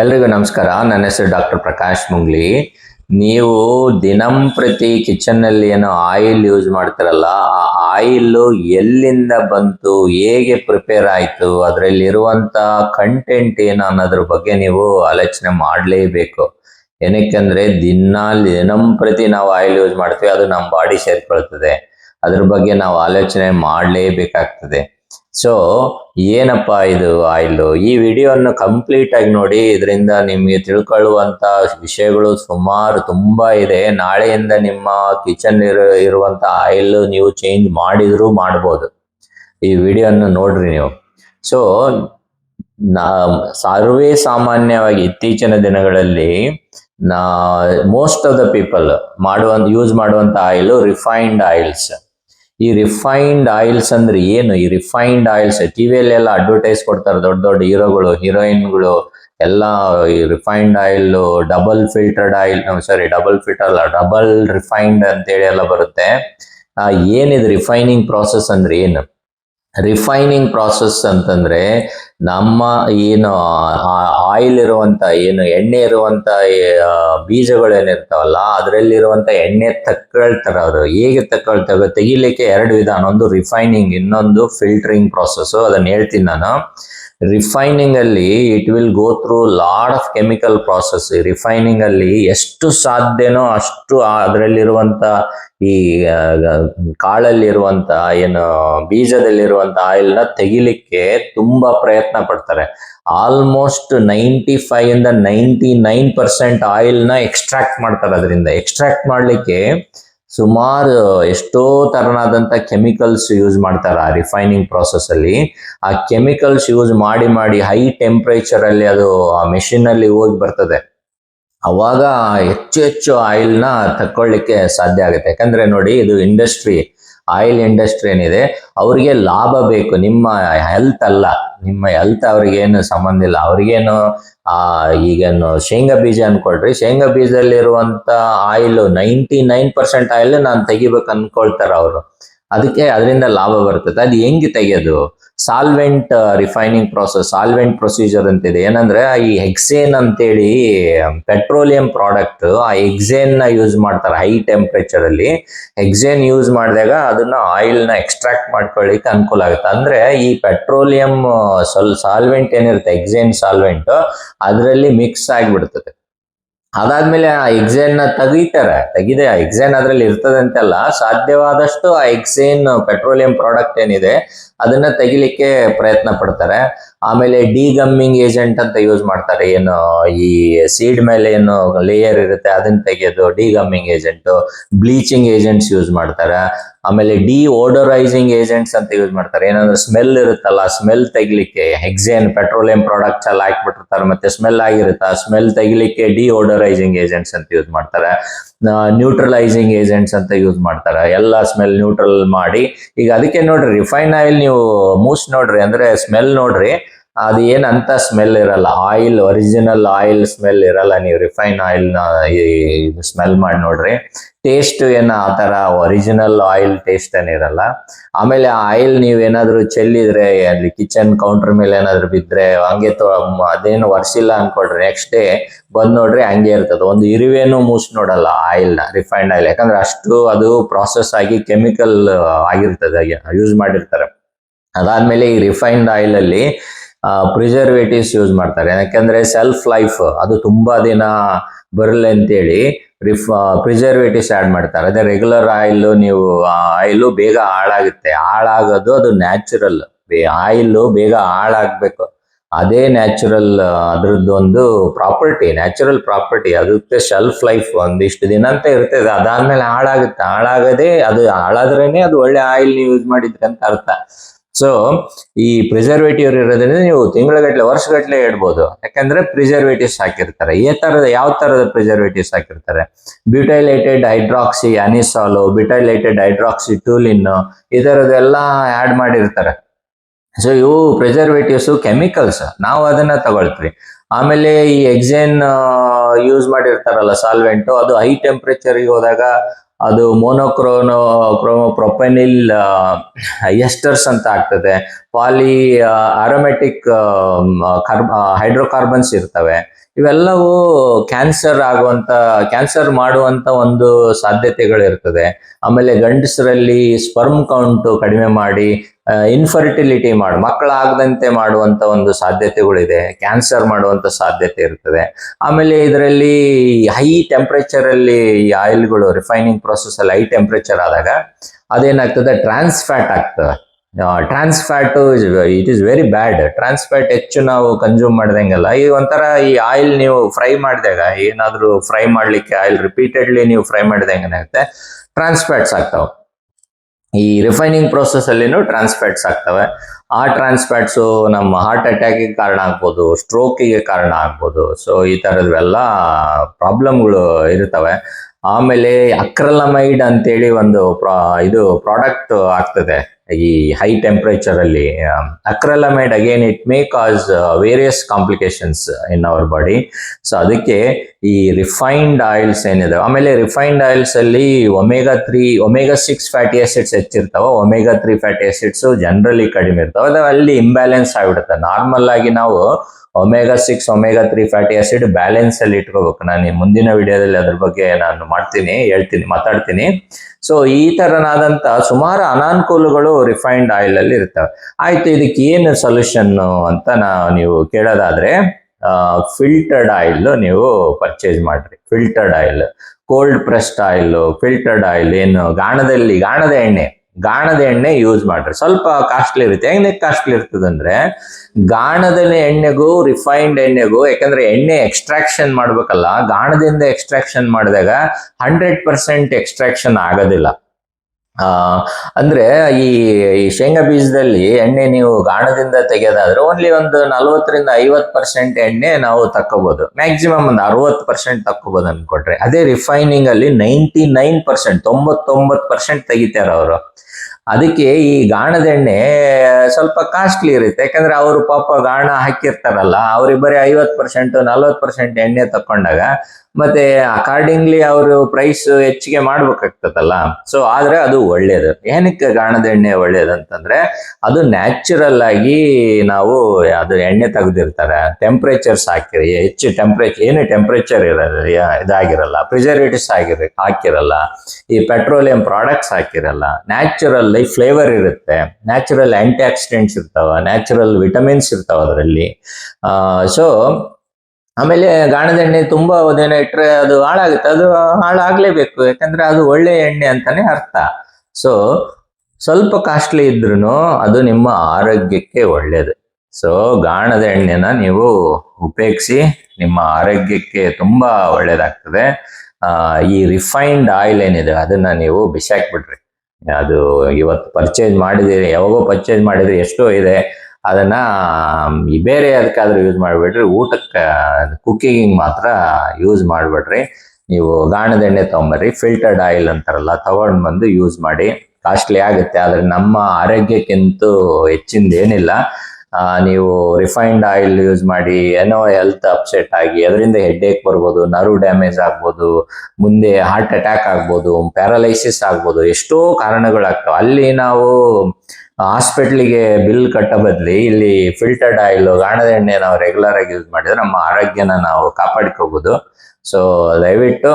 ಎಲ್ರಿಗೂ ನಮಸ್ಕಾರ. ನನ್ನ ಹೆಸರು ಡಾಕ್ಟರ್ ಪ್ರಕಾಶ್ ಮುಂಗ್ಲಿ. ನೀವು ದಿನಂಪ್ರತಿ ಕಿಚನ್ನಲ್ಲಿ ಏನೋ ಆಯಿಲ್ ಯೂಸ್ ಮಾಡ್ತಾರಲ್ಲ, ಆ ಆಯಿಲ್ ಎಲ್ಲಿಂದ ಬಂತು, ಹೇಗೆ ಪ್ರಿಪೇರ್ ಆಯಿತು ಅದರಲ್ಲಿ ಇರುವಂತ ಕಂಟೆಂಟ್ ಏನು ಅನ್ನೋದ್ರ ಬಗ್ಗೆ ನೀವು ಆಲೋಚನೆ ಮಾಡಲೇಬೇಕು. ಏನಕ್ಕೆಂದ್ರೆ ದಿನ ದಿನಂಪ್ರತಿ ನಾವು ಆಯಿಲ್ ಯೂಸ್ ಮಾಡ್ತೀವಿ, ಅದು ನಮ್ಮ ಬಾಡಿ ಸೇರ್ಕೊಳ್ತದೆ. ಅದ್ರ ಬಗ್ಗೆ ನಾವು ಆಲೋಚನೆ ಮಾಡಲೇಬೇಕಾಗ್ತದೆ. ಸೊ ಏನಪ್ಪ ಇದು ಆಯಿಲ್? ಈ ವಿಡಿಯೋವನ್ನು ಕಂಪ್ಲೀಟ್ ಆಗಿ ನೋಡಿ, ಇದರಿಂದ ನಿಮಗೆ ತಿಳ್ಕೊಳ್ಳುವಂತ ವಿಷಯಗಳು ಸುಮಾರು ತುಂಬಾ ಇದೆ. ನಾಳೆಯಿಂದ ನಿಮ್ಮ ಕಿಚನ್ ಇರೋ, ಇರುವಂತ ಆಯಿಲ್ ನೀವು ಚೇಂಜ್ ಮಾಡಿದ್ರು ಮಾಡ್ಬೋದು. ಈ ವಿಡಿಯೋನ ನೋಡ್ರಿ ನೀವು. ಸೊ ನಾ, ಸರ್ವೇ ಸಾಮಾನ್ಯವಾಗಿ ಇತ್ತೀಚಿನ ದಿನಗಳಲ್ಲಿ, ನಾ ಮೋಸ್ಟ್ ಆಫ್ ದ ಪೀಪಲ್ ಮಾಡುವಂತ ಯೂಸ್ ಮಾಡುವಂತ ಆಯಿಲ್ ರಿಫೈನ್ಡ್ ಆಯಿಲ್ಸ್. ಈ ರಿಫೈನ್ಡ್ ಆಯಿಲ್ಸ್ ಅಂದ್ರೆ ಏನು? ಈ ರಿಫೈನ್ಡ್ ಆಯಿಲ್ಸ್ ಟಿವಿಯಲ್ಲೆಲ್ಲ ಅಡ್ವರ್ಟೈಸ್ ಕೊಡ್ತಾರೆ ದೊಡ್ಡ ದೊಡ್ಡ ಹೀರೋಗಳು ಹೀರೋಯಿನ್ಗಳು ಎಲ್ಲ ಈ refined oil double filtered oil sorry double filter ಅಲ್ಲ ಡಬಲ್ ರಿಫೈನ್ಡ್ ಅಂತೇಳಿ ಎಲ್ಲ ಬರುತ್ತೆ. ಏನಿದೆ ಏನಿದು ರಿಫೈನಿಂಗ್ ಪ್ರಾಸೆಸ್ ಅಂದ್ರೆ ಏನು? ರಿಫೈನಿಂಗ್ ಪ್ರಾಸೆಸ್ ಅಂತಂದ್ರೆ ನಮ್ಮ, ಏನು ಆಯಿಲ್ ಇರುವಂತ ಏನು ಎಣ್ಣೆ ಇರುವಂತ ಬೀಜಗಳು ಏನಿರ್ತಾವಲ್ಲ ಅದರಲ್ಲಿರುವಂತ ಎಣ್ಣೆ ತಕ್ಕೊಳ್ತಾರೆ ಅವರು ಹೇಗೆ ತಕ್ಕೊಳ್ತಾರೆ ತೆಗಿಲಿಕ್ಕೆ ಎರಡು ವಿಧಾನ. ಒಂದು ರಿಫೈನಿಂಗ್ ಇನ್ನೊಂದು ಫಿಲ್ಟರಿಂಗ್ ಪ್ರಾಸೆಸ್ ಅದನ್ನ ಹೇಳ್ತೀನಿ ನಾನು. ರಿಫೈನಿಂಗ್ ಅಲ್ಲಿ it will go through lot of chemical process refining ಅಲ್ಲಿ ಎಷ್ಟು ಸಾಧ್ಯನೋ ಅಷ್ಟು ಅದರಲ್ಲಿರುವಂತ ಈ ಕಾಳಲ್ಲಿರುವಂತ, ಏನು, ಬೀಜದಲ್ಲಿರುವಂತ ಆಯಿಲ್ನ ತೆಗಿಲಿಕ್ಕೆ ತುಂಬಾ ಪ್ರಯತ್ನ ಪಡ್ತಾರೆ. ಆಲ್ಮೋಸ್ಟ್ ನೈಂಟಿ ಫೈವ್ ಇಂದ ನೈಂಟಿ ನೈನ್ ಪರ್ಸೆಂಟ್ ಆಯಿಲ್ನ ಎಕ್ಸ್ಟ್ರಾಕ್ಟ್ ಮಾಡ್ತಾರೆ ಅದರಿಂದ. ಎಕ್ಸ್ಟ್ರಾಕ್ಟ್ ಮಾಡ್ಲಿಕ್ಕೆ ಸುಮಾರು ಎಷ್ಟೋ ತರನಾದಂತ ಕೆಮಿಕಲ್ಸ್ ಯೂಸ್ ಮಾಡ್ತಾರೆ ಆ ರಿಫೈನಿಂಗ್ ಪ್ರಾಸೆಸ್ ಅಲ್ಲಿ. ಆ ಕೆಮಿಕಲ್ಸ್ ಯೂಸ್ ಮಾಡಿ ಮಾಡಿ ಹೈ ಟೆಂಪರೇಚರ್ ಅಲ್ಲಿ ಅದು, ಆ ಮೆಷಿನ್ ಅಲ್ಲಿ ಹೋಗಿ ಬರ್ತದೆ. ಅವಾಗ ಹೆಚ್ಚು ಹೆಚ್ಚು ನ ತಕ್ಕೊಳ್ಳಿಕ್ಕೆ ಸಾಧ್ಯ ಆಗುತ್ತೆ. ಯಾಕಂದ್ರೆ ನೋಡಿ, ಇದು ಇಂಡಸ್ಟ್ರಿ ಆಯಿಲ್ ಇಂಡಸ್ಟ್ರಿ ಏನಿದೆ, ಅವ್ರಿಗೆ ಲಾಭ ಬೇಕು. ನಿಮ್ಮ ಹೆಲ್ತ್ ಅಲ್ಲ. ನಿಮ್ಮ ಹೆಲ್ತ್ ಅವ್ರಿಗೇನು ಸಂಬಂಧ ಇಲ್ಲ. ಅವ್ರಿಗೇನು, ಆ, ಈಗೇನು ಶೇಂಗಾ ಬೀಜ ಅನ್ಕೊಳ್ರಿ. ಶೇಂಗಾ ಬೀಜದಲ್ಲಿರುವಂತ oil ninety nine percent oil ನಾನು ತೆಗಿಬೇಕು ಅನ್ಕೊಳ್ತಾರ ಅವರು. ಅದಕ್ಕೆ ಅದರಿಂದ ಲಾಭ ಬರ್ತದೆ. ಅದು ಹೆಂಗೆ ತೆಗೆಯೋದು? Solvent refining process solvent procedure ಅಂತಿದೆ. ಏನಂದ್ರೆ ಈ ಹೆಕ್ಸೇನ್ ಅಂತೇಳಿ ಪೆಟ್ರೋಲಿಯಂ ಪ್ರಾಡಕ್ಟ್ ಆ ಎಕ್ಸೇನ್ನ ಯೂಸ್ ಮಾಡ್ತಾರೆ ಹೈ ಟೆಂಪರೇಚರ್ ಅಲ್ಲಿ. ಎಕ್ಸೇನ್ ಯೂಸ್ ಮಾಡಿದಾಗ ಅದನ್ನ ಆಯಿಲ್ನ ಎಕ್ಸ್ಟ್ರಾಕ್ಟ್ ಮಾಡ್ಕೊಳ್ಳಿಕ್ಕೆ ಅನುಕೂಲ ಆಗುತ್ತೆ. ಅಂದ್ರೆ ಈ ಪೆಟ್ರೋಲಿಯಂ ಸಾಲ್ವೆಂಟ್ ಏನಿರುತ್ತೆ ಎಕ್ಸೇನ್ ಸಾಲ್ವೆಂಟ್ ಅದರಲ್ಲಿ ಮಿಕ್ಸ್ ಆಗಿಬಿಡ್ತದೆ. ಅದಾದ್ಮೇಲೆ ಆ ಎಕ್ಸೇನ್ ತೆಗಿತಾರೆ. ತೆಗಿದೆ ಆ ಎಕ್ಸೇನ್ ಅದ್ರಲ್ಲಿ ಇರ್ತದೆ ಅಂತೆಲ್ಲ ಸಾಧ್ಯವಾದಷ್ಟು ಆ ಎಕ್ಸೇನ್ ಪೆಟ್ರೋಲಿಯಂ ಪ್ರಾಡಕ್ಟ್ ಏನಿದೆ ಅದನ್ನ ತೆಗಿಲಿಕ್ಕೆ ಪ್ರಯತ್ನ ಪಡ್ತಾರೆ. ಆಮೇಲೆ ಡಿಗಮ್ಮಿಂಗ್ ಏಜೆಂಟ್ ಅಂತ ಯೂಸ್ ಮಾಡ್ತಾರೆ. ಏನು, ಈ ಸೀಡ್ ಮೇಲೆ ಏನು ಲೇಯರ್ ಇರುತ್ತೆ, ಅದನ್ನ ತೆಗೆಯೋದು degumming agent bleaching agents use ಮಾಡ್ತಾರೆ. ಆಮೇಲೆ ಡಿ ಓಡರೈಸಿಂಗ್ ಏಜೆಂಟ್ಸ್ ಅಂತ ಯೂಸ್ ಮಾಡ್ತಾರೆ. ಏನಂದ್ರೆ ಸ್ಮೆಲ್ ಇರುತ್ತಲ್ಲ ಸ್ಮೆಲ್ ತೆಗಿಲಿಕ್ಕೆ ಹೆಕ್ಸೇನ್ ಪೆಟ್ರೋಲಿಯಂ ಪ್ರಾಡಕ್ಟ್ಸ್ ಎಲ್ಲ ಹಾಕ್ಬಿಟ್ಟಿರ್ತಾರೆ, ಮತ್ತೆ ಸ್ಮೆಲ್ ಆಗಿರುತ್ತೆ ಸ್ಮೆಲ್ ತೆಗಿಲಿಕ್ಕೆ ಡಿ ಓಡರೈಸಿಂಗ್ ಏಜೆಂಟ್ಸ್ ಅಂತ ಯೂಸ್ ಮಾಡ್ತಾರೆ. ನ್ಯೂಟ್ರಲೈಸಿಂಗ್ ಏಜೆಂಟ್ಸ್ ಅಂತ ಯೂಸ್ ಮಾಡ್ತಾರೆ. ಎಲ್ಲ ಸ್ಮೆಲ್ ನ್ಯೂಟ್ರಲ್ ಮಾಡಿ. ಈಗ ಅದಕ್ಕೆ ನೋಡ್ರಿ ರಿಫೈನ್ ಆಯಿಲ್ ನೀವು ಮೂಸ್ ನೋಡ್ರಿ, ಅಂದ್ರೆ ಸ್ಮೆಲ್ ನೋಡ್ರಿ ಅದು ಏನು ಅಂತ ಸ್ಮೆಲ್ ಇರಲ್ಲ. ಆಯಿಲ್ ಒರಿಜಿನಲ್ ಆಯಿಲ್ ಸ್ಮೆಲ್ ಇರಲ್ಲ. ನೀವು ರಿಫೈನ್ ಆಯಿಲ್ನ ಸ್ಮೆಲ್ ಮಾಡಿ ನೋಡ್ರಿ. ಟೇಸ್ಟ್ ಏನ ಆ ತರ ಒರಿಜಿನಲ್ ಆಯಿಲ್ ಟೇಸ್ಟ್ ಏನಿರಲ್ಲ ಆಮೇಲೆ ಆಯಿಲ್ ಏನಾದ್ರು ಚೆಲ್ಲಿದ್ರೆ, ಅಲ್ಲಿ ಕಿಚನ್ ಕೌಂಟರ್ ಮೇಲೆ ಏನಾದ್ರು ಬಿದ್ರೆ, ಹಂಗೆ ತೊ- ಅದೇನು ಒರ್ಸಿಲ್ಲ ಅನ್ಕೊಳ್ರಿ. ನೆಕ್ಸ್ಟ್ ಡೇ ಬಂದ್ ನೋಡ್ರಿ, ಹಂಗೆ ಇರ್ತದೆ. ಒಂದು ಇರುವೆನೂ ಮೂಸ್ ನೋಡಲ್ಲ ಆಯಿಲ್ನ ರಿಫೈನ್ಡ್ ಆಯಿಲ್ ಯಾಕಂದ್ರೆ ಅಷ್ಟು ಅದು ಪ್ರಾಸೆಸ್ ಆಗಿ ಕೆಮಿಕಲ್ ಆಗಿರ್ತದೆ ಯೂಸ್ ಮಾಡಿರ್ತಾರೆ. ಅದಾದ್ಮೇಲೆ ಈ ರಿಫೈನ್ಡ್ ಆಯಿಲ್ ಅಲ್ಲಿ ಪ್ರಿಸರ್ವೇಟಿವ್ಸ್ ಯೂಸ್ ಮಾಡ್ತಾರೆ. ಯಾಕಂದ್ರೆ ಸೆಲ್ಫ್ ಲೈಫ್ ಅದು ತುಂಬಾ ದಿನ ಬರಲಿ ಅಂತೇಳಿ ರಿಫ್ ಪ್ರಿಸರ್ವೇಟಿವ್ಸ್ ಆಡ್ ಮಾಡ್ತಾರೆ. ಅದೇ ರೆಗ್ಯುಲರ್ ಆಯಿಲ್ ನೀವು ಆಯಿಲ್ ಬೇಗ ಹಾಳಾಗುತ್ತೆ. ಹಾಳಾಗೋದು ಅದು ನ್ಯಾಚುರಲ್ ಆಯಿಲ್ ಬೇಗ ಹಾಳಾಗಬೇಕು. ಅದೇ ನ್ಯಾಚುರಲ್ ಅದ್ರದ್ದು ಒಂದು ಪ್ರಾಪರ್ಟಿ ನ್ಯಾಚುರಲ್ ಪ್ರಾಪರ್ಟಿ ಅದಕ್ಕೆ ಶೆಲ್ಫ್ ಲೈಫ್ ಒಂದಿಷ್ಟು ದಿನ ಅಂತ ಇರ್ತದೆ. ಅದಾದ್ಮೇಲೆ ಹಾಳಾಗುತ್ತೆ. ಹಾಳಾಗದೆ ಅದು ಹಾಳಾದ್ರೇನೆ ಅದು ಒಳ್ಳೆ ಆಯಿಲ್ ನೀವು ಯೂಸ್ ಮಾಡಿದ್ರೆ ಅಂತ ಅರ್ಥ. ಸೊ ಈ ಪ್ರಿಸರ್ವೇಟಿವ್ ಇರೋದ್ರಿಂದ ನೀವು ತಿಂಗಳಗಟ್ಲೆ, ವರ್ಷಗಟ್ಲೆ ಇಡ್ಬೋದು ಯಾಕಂದ್ರೆ ಪ್ರಿಸರ್ವೇಟಿವ್ಸ್ ಹಾಕಿರ್ತಾರೆ. ಈ ತರದ, ಯಾವ ತರದ ಪ್ರಿಸರ್ವೇಟಿವ್ಸ್ ಹಾಕಿರ್ತಾರೆ? ಬ್ಯೂಟೈಲೇಟೆಡ್ ಹೈಡ್ರಾಕ್ಸಿ ಅನಿಸಾಲು ಬ್ಯೂಟೈಲೇಟೆಡ್ ಹೈಡ್ರಾಕ್ಸಿ ಟೂಲಿನ್ ಈ ತರದೆಲ್ಲ ಆಡ್ ಮಾಡಿರ್ತಾರೆ. ಸೊ ಇವು ಪ್ರಿಸರ್ವೇಟಿವ್ಸ್ ಕೆಮಿಕಲ್ಸ್ ನಾವು ಅದನ್ನ ತಗೊಳ್ತೀವಿ. ಆಮೇಲೆ ಈ ಎಕ್ಸೇನ್ ಯೂಸ್ ಮಾಡಿರ್ತಾರಲ್ಲ ಸಾಲ್ವೆಂಟ್ ಅದು ಹೈ ಟೆಂಪ್ರೇಚರ್ಗೆ ಹೋದಾಗ ಅದು ಮೋನೋಕ್ರೋನೋ ಪ್ರೊಪೆನಿಲ್ ಎಸ್ಟರ್ಸ್ ಅಂತ ಆಗ್ತದೆ. ಪಾಲಿ ಅರೋಮೆಟಿಕ್ ಕಾರ್ಬ್ ಹೈಡ್ರೋಕಾರ್ಬನ್ಸ್ ಇರ್ತವೆ. ಇವೆಲ್ಲವೂ ಕ್ಯಾನ್ಸರ್ ಆಗುವಂತ ಕ್ಯಾನ್ಸರ್ ಮಾಡುವಂತ ಒಂದು ಸಾಧ್ಯತೆಗಳಿರ್ತದೆ. ಆಮೇಲೆ ಗಂಡಸರಲ್ಲಿ ಸ್ಪರ್ಮ್ ಕೌಂಟ್ ಕಡಿಮೆ ಮಾಡಿ ಇನ್ಫರ್ಟಿಲಿಟಿ ಮಾಡಿ, ಮಕ್ಕಳಾಗದಂತೆ ಮಾಡುವಂತ ಒಂದು ಸಾಧ್ಯತೆಗಳಿದೆ ಕ್ಯಾನ್ಸರ್ ಮಾಡುವಂತ ಸಾಧ್ಯತೆ ಇರ್ತದೆ. ಆಮೇಲೆ ಇದರಲ್ಲಿ ಹೈ ಟೆಂಪ್ರೇಚರ್ ಅಲ್ಲಿ ಈ ಆಯಿಲ್ಗಳು ರಿಫೈನಿಂಗ್ ಪ್ರೊಸೆಸ್ ಅಲ್ಲಿ ಹೈ ಟೆಂಪ್ರೇಚರ್ ಆದಾಗ ಅದೇನಾಗ್ತದೆ? ಟ್ರಾನ್ಸ್ಫ್ಯಾಟ್ ಆಗ್ತದೆ. Trans fat it is very bad trans fat ಹೆಚ್ಚು ನಾವು ಕನ್ಸ್ಯೂಮ್ ಮಾಡ್ದಂಗೆಲ್ಲ. ಈ ಒಂಥರ ಈ ಆಯಿಲ್ ನೀವು ಫ್ರೈ ಮಾಡಿದಾಗ, ಏನಾದರೂ ಫ್ರೈ ಮಾಡ್ಲಿಕ್ಕೆ ಆಯಿಲ್ ರಿಪೀಟೆಡ್ಲಿ ನೀವು ಫ್ರೈ ಮಾಡಿದಂಗೆ ಏನಾಗುತ್ತೆ ಟ್ರಾನ್ಸ್ ಫ್ಯಾಟ್ಸ್ ಆಗ್ತಾವೆ. ಈ ರಿಫೈನಿಂಗ್ ಪ್ರೋಸೆಸ್ ಅಲ್ಲಿನೂ ಟ್ರಾನ್ಸ್ ಫ್ಯಾಟ್ಸ್ ಆಗ್ತವೆ. ಆ ಟ್ರಾನ್ಸ್ ಫ್ಯಾಟ್ಸು ನಮ್ಮ ಹಾರ್ಟ್ ಅಟ್ಯಾಕಿಗೆ ಕಾರಣ ಆಗ್ಬೋದು ಸ್ಟ್ರೋಕಿಗೆ ಕಾರಣ ಆಗ್ಬೋದು. ಸೊ ಈ ಥರದ್ವೆಲ್ಲ ಪ್ರಾಬ್ಲಮ್ಗಳು ಇರ್ತವೆ ಆಮೇಲೆ ಅಕ್ರಲಮೈಡ್ ಅಂತೇಳಿ ಒಂದು ಪ್ರಾ, ಇದು ಪ್ರಾಡಕ್ಟ್ ಆಗ್ತದೆ. ಈ ಹೈ ಟೆಂಪರೇಚರ್ ಅಲ್ಲಿ acrylamide again it may cause various complications in our body so ಅದಕ್ಕೆ ಈ ರಿಫೈನ್ಡ್ ಆಯಿಲ್ಸ್ ಏನಿದೆ ಆಮೇಲೆ ರಿಫೈನ್ಡ್ ಆಯಿಲ್ಸ್ ಅಲ್ಲಿ omega three omega six fatty acids ಹೆಚ್ಚಿರ್ತಾವ. Omega three fatty acids generally ಕಡಿಮೆ ಇರ್ತಾವೆ. ಅದು ಅಲ್ಲಿ ಇಂಬ್ಯಾಲೆನ್ಸ್ ಆಗಿಬಿಡುತ್ತೆ. ನಾರ್ಮಲ್ ಆಗಿ ನಾವು omega six omega three fatty acid balance ಅಲ್ಲಿ ಇಟ್ಕೋಬೇಕು. ನಾನು ಮುಂದಿನ ವಿಡಿಯೋದಲ್ಲಿ ಅದ್ರ ಬಗ್ಗೆ ನಾನು ಮಾಡ್ತೀನಿ, ಹೇಳ್ತೀನಿ, ಮಾತಾಡ್ತೀನಿ. ಸೊ ಈ ತರನಾದಂತ ಸುಮಾರು ಅನಾನುಕೂಲಗಳು ರಿಫೈನ್ಡ್ ಆಯಿಲ್ ಅಲ್ಲಿ ಇರ್ತವೆ. ಆಯ್ತು, ಇದಕ್ಕೆ ಏನು ಸೊಲ್ಯೂಷನ್ ಅಂತ ನಾ ನೀವು ಕೇಳೋದಾದ್ರೆ ಫಿಲ್ಟರ್ಡ್ ಆಯಿಲ್ ನೀವು ಪರ್ಚೇಸ್ ಮಾಡ್ರಿ. Filtered oil cold pressed oil filtered oil ಏನು ಗಾಣದಲ್ಲಿ, ಗಾಣದ ಎಣ್ಣೆ ಗಾಣದ ಎಣ್ಣೆ ಯೂಸ್ ಮಾಡ್ರಿ. ಸ್ವಲ್ಪ ಕಾಸ್ಟ್ಲಿ ಇರುತ್ತೆ. ಹೆಂಗೆ ಕಾಸ್ಟ್ಲಿ ಇರ್ತದಂದ್ರೆ ಗಾಣದ ಎಣ್ಣೆಗೂ ರಿಫೈನ್ಡ್ ಎಣ್ಣೆಗೂ, ಯಾಕಂದ್ರೆ ಎಣ್ಣೆ ಎಕ್ಸ್ಟ್ರಾಕ್ಷನ್ ಮಾಡ್ಬೇಕಲ್ಲ, ಗಾಣದಿಂದ ಎಕ್ಸ್ಟ್ರಾಕ್ಷನ್ ಮಾಡಿದಾಗ ಹಂಡ್ರೆಡ್ ಪರ್ಸೆಂಟ್ ಎಕ್ಸ್ಟ್ರಾಕ್ಷನ್ ಆಗೋದಿಲ್ಲ. ಅಂದ್ರೆ ಈ ಶೇಂಗಾ ಬೀಜದಲ್ಲಿ ಎಣ್ಣೆ ನೀವು ಗಾಣದಿಂದ ತೆಗೆಯೋದಾದ್ರೆ ಓನ್ಲಿ ಒಂದು ನಲವತ್ತರಿಂದ ಐವತ್ತು ಪರ್ಸೆಂಟ್ ಎಣ್ಣೆ ನಾವು ತಕ್ಕೋಬಹುದು ಮ್ಯಾಕ್ಸಿಮಮ್ ಒಂದು ಅರವತ್ತು ಪರ್ಸೆಂಟ್ ತಕ್ಕೋಬಹುದು ಅನ್ಕೊಟ್ರೆ ಅದೇ ರಿಫೈನಿಂಗ್ ಅಲ್ಲಿ ನೈಂಟಿ ನೈನ್ ಪರ್ಸೆಂಟ್ ತೊಂಬತ್ತೊಂಬತ್ತು ಪರ್ಸೆಂಟ್ ತೆಗಿತಾರೆ ಅವರು. ಅದಕ್ಕೆ ಈ ಗಾಣದ ಎಣ್ಣೆ ಸ್ವಲ್ಪ ಕಾಸ್ಟ್ಲಿ ಇರುತ್ತೆ. ಯಾಕಂದ್ರೆ ಅವರು ಪಾಪ ಗಾಣ ಹಾಕಿರ್ತಾರಲ್ಲ ಅವ್ರಿಗೆ ಬರೀ ಐವತ್ತು ಪರ್ಸೆಂಟ್ ನಲ್ವತ್ತು ಪರ್ಸೆಂಟ್ ಎಣ್ಣೆ ತಕೊಂಡಾಗ ಮತ್ತೆ ಅಕಾರ್ಡಿಂಗ್ಲಿ ಅವರು ಪ್ರೈಸ್ ಹೆಚ್ಚಿಗೆ ಮಾಡ್ಬೇಕಾಗ್ತದಲ್ಲ. ಸೊ ಆದ್ರೆ ಅದು ಒಳ್ಳೇದು. ಏನಕ್ಕೆ ಗಾಣದ ಎಣ್ಣೆ ಒಳ್ಳೇದು ಅಂತಂದ್ರೆ, ಅದು ನ್ಯಾಚುರಲ್ ಆಗಿ ನಾವು ಅದು ಎಣ್ಣೆ ತೆಗೆದಿರ್ತಾರೆ. ಟೆಂಪ್ರೇಚರ್ಸ್ ಹಾಕಿರಿ. ಹೆಚ್ಚು ಟೆಂಪ್ರೇಚರ್ ಏನು ಟೆಂಪ್ರೇಚರ್ ಇರಲ್ಲ ಇದಾಗಿರಲ್ಲ. ಪ್ರಿಸರ್ವೇಟಿವ್ಸ್ ಆಗಿರ, ಹಾಕಿರಲ್ಲ. ಈ ಪೆಟ್ರೋಲಿಯಂ ಪ್ರಾಡಕ್ಟ್ಸ್ ಹಾಕಿರಲ್ಲ. ನ್ಯಾಚುರಲ್ ಫ್ಲೇವರ್ ಇರುತ್ತೆ. ನ್ಯಾಚುರಲ್ ಆಂಟಿ ಆಕ್ಸಿಡೆಂಟ್ಸ್ ಇರ್ತಾವ ನ್ಯಾಚುರಲ್ ವಿಟಮಿನ್ಸ್ ಇರ್ತಾವ ಅದರಲ್ಲಿ. ಸೊ ಆಮೇಲೆ ಗಾಣದ ಎಣ್ಣೆ ತುಂಬಾ ದಿನ ಇಟ್ಟರೆ ಅದು ಹಾಳಾಗುತ್ತೆ. ಅದು ಹಾಳಾಗ್ಲೇಬೇಕು. ಯಾಕಂದ್ರೆ ಅದು ಒಳ್ಳೆ ಎಣ್ಣೆ ಅಂತಾನೆ ಅರ್ಥ. ಸೊ ಸ್ವಲ್ಪ ಕಾಸ್ಟ್ಲಿ ಇದ್ರೂ ಅದು ನಿಮ್ಮ ಆರೋಗ್ಯಕ್ಕೆ ಒಳ್ಳೇದು. ಸೊ ಗಾಣದ ಎಣ್ಣೆನ ನೀವು ಉಪಯೋಗಿಸಿ ನಿಮ್ಮ ಆರೋಗ್ಯಕ್ಕೆ ತುಂಬಾ ಒಳ್ಳೇದಾಗ್ತದೆ. ಆ, ಈ ರಿಫೈನ್ಡ್ ಆಯಿಲ್ ಏನಿದೆ ಅದನ್ನ ನೀವು ಬಿಸಾಕ್ಬಿಡ್ರಿ. ಅದು ಇವತ್ತು ಪರ್ಚೇಸ್ ಮಾಡಿದಿರಿ ಯಾವಾಗೋ ಪರ್ಚೇಸ್ ಮಾಡಿದ್ರೆ ಎಷ್ಟೋ ಇದೆ. ಅದನ್ನ ಬೇರೆ ಅದಕ್ಕಾದ್ರೂ ಯೂಸ್ ಮಾಡಿಬಿಡ್ರಿ. ಊಟಕ್ಕೆ ಕುಕ್ಕಿಂಗ್ ಮಾತ್ರ ಯೂಸ್ ಮಾಡಿಬಿಡ್ರಿ. ನೀವು ಗಾಣದ ಎಣ್ಣೆ ತೊಗೊಂಬರ್ರಿ. ಫಿಲ್ಟರ್ಡ್ ಆಯಿಲ್ ಅಂತಾರಲ್ಲ, ತಗೊಂಡು ಬಂದು ಯೂಸ್ ಮಾಡಿ. ಕಾಸ್ಟ್ಲಿ ಆಗುತ್ತೆ, ಆದ್ರೆ ನಮ್ಮ ಆರೋಗ್ಯಕ್ಕಿಂತೂ ಹೆಚ್ಚಿಂದ ಏನಿಲ್ಲ. ನೀವು ರಿಫೈನ್ಡ್ ಆಯಿಲ್ ಯೂಸ್ ಮಾಡಿ, ಏನೋ ಹೆಲ್ತ್ ಅಪ್ಸೆಟ್ ಆಗಿ, ಅದರಿಂದ ಹೆಡ್ಏಕ್ ಬರ್ಬೋದು ನರ್ವ್ ಡ್ಯಾಮೇಜ್ ಆಗ್ಬೋದು, ಮುಂದೆ ಹಾರ್ಟ್ ಅಟ್ಯಾಕ್ ಆಗ್ಬೋದು ಪ್ಯಾರಲೈಸಿಸ್ ಆಗ್ಬೋದು, ಎಷ್ಟೋ ಕಾರಣಗಳಾಗ್ತವೆ. ಅಲ್ಲಿ ನಾವು ಹಾಸ್ಪಿಟ್ಲಿಗೆ ಬಿಲ್ ಕಟ್ಟೋ ಬದ್ಲಿ ಇಲ್ಲಿ ಫಿಲ್ಟರ್ಡ್ ಆಯಿಲ್ ಗಾಣದ ಎಣ್ಣೆ ನಾವು ರೆಗ್ಯುಲರ್ ಆಗಿ ಯೂಸ್ ಮಾಡಿದ್ರೆ ನಮ್ಮ ಆರೋಗ್ಯನ ನಾವು ಕಾಪಾಡ್ಕೋಬಹುದು ಸೊ ದಯವಿಟ್ಟು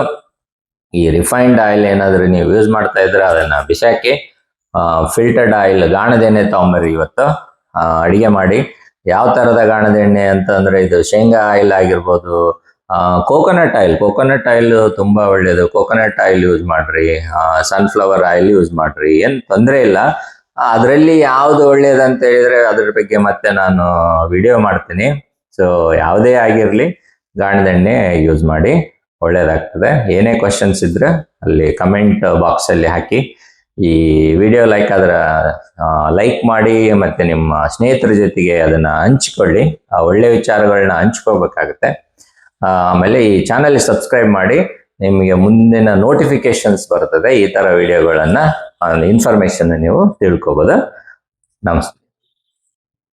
ಈ ರಿಫೈನ್ಡ್ ಆಯಿಲ್ ಏನಾದರೂ ನೀವು ಯೂಸ್ ಮಾಡ್ತಾ ಇದ್ರೆ ಅದನ್ನ ಬಿಸಾಕಿ ಫಿಲ್ಟರ್ಡ್ ಆಯಿಲ್ ಗಾಣದ ಎಣ್ಣೆ ತಗೊಂಬರಿ ಇವತ್ತು. ಅಡಿಗೆ ಮಾಡಿ. ಯಾವ ತರದ ಗಾಣದ ಎಣ್ಣೆ ಅಂತಂದ್ರೆ ಇದು ಶೇಂಗಾ ಆಯಿಲ್ ಆಗಿರ್ಬೋದು ಕೋಕೋನಟ್ ಆಯಿಲ್ ಕೋಕೋನಟ್ ಆಯಿಲ್ ತುಂಬಾ ಒಳ್ಳೇದು. ಕೋಕೋನಟ್ ಆಯಿಲ್ ಯೂಸ್ ಮಾಡ್ರಿ. ಸನ್ಫ್ಲವರ್ ಆಯಿಲ್ ಯೂಸ್ ಮಾಡ್ರಿ. ಏನ್ ತೊಂದರೆ ಇಲ್ಲ. ಅದರಲ್ಲಿ ಯಾವುದು ಒಳ್ಳೇದಂತ ಹೇಳಿದ್ರೆ ಅದ್ರ ಬಗ್ಗೆ ಮತ್ತೆ ನಾನು ವಿಡಿಯೋ ಮಾಡ್ತೀನಿ. ಸೊ ಯಾವುದೇ ಆಗಿರಲಿ ಗಾಣದ ಎಣ್ಣೆ ಯೂಸ್ ಮಾಡಿ ಒಳ್ಳೇದಾಗ್ತದೆ. ಏನೇ ಕ್ವಶನ್ಸ್ ಇದ್ರೆ ಅಲ್ಲಿ ಕಮೆಂಟ್ ಬಾಕ್ಸ್ ಅಲ್ಲಿ ಹಾಕಿ. ಈ ವಿಡಿಯೋ ಲೈಕ್ ಆದ್ರ ಲೈಕ್ ಮಾಡಿ ಮತ್ತೆ ನಿಮ್ಮ ಸ್ನೇಹಿತರ ಜೊತೆಗೆ ಅದನ್ನ ಹಂಚಿಕೊಳ್ಳಿ. ಒಳ್ಳೆ ವಿಚಾರಗಳನ್ನ ಹಂಚ್ಕೋಬೇಕಾಗುತ್ತೆ ಆಮೇಲೆ ಈ ಚಾನಲ್ ಸಬ್ಸ್ಕ್ರೈಬ್ ಮಾಡಿ. ನಿಮಗೆ ಮುಂದಿನ ನೋಟಿಫಿಕೇಶನ್ಸ್ ಬರ್ತದೆ ಈ ತರ ವಿಡಿಯೋಗಳನ್ನ ಇನ್ಫಾರ್ಮೇಶನ್ ನೀವು ತಿಳ್ಕೊಬೋದು. ನಮಸ್ತೆ.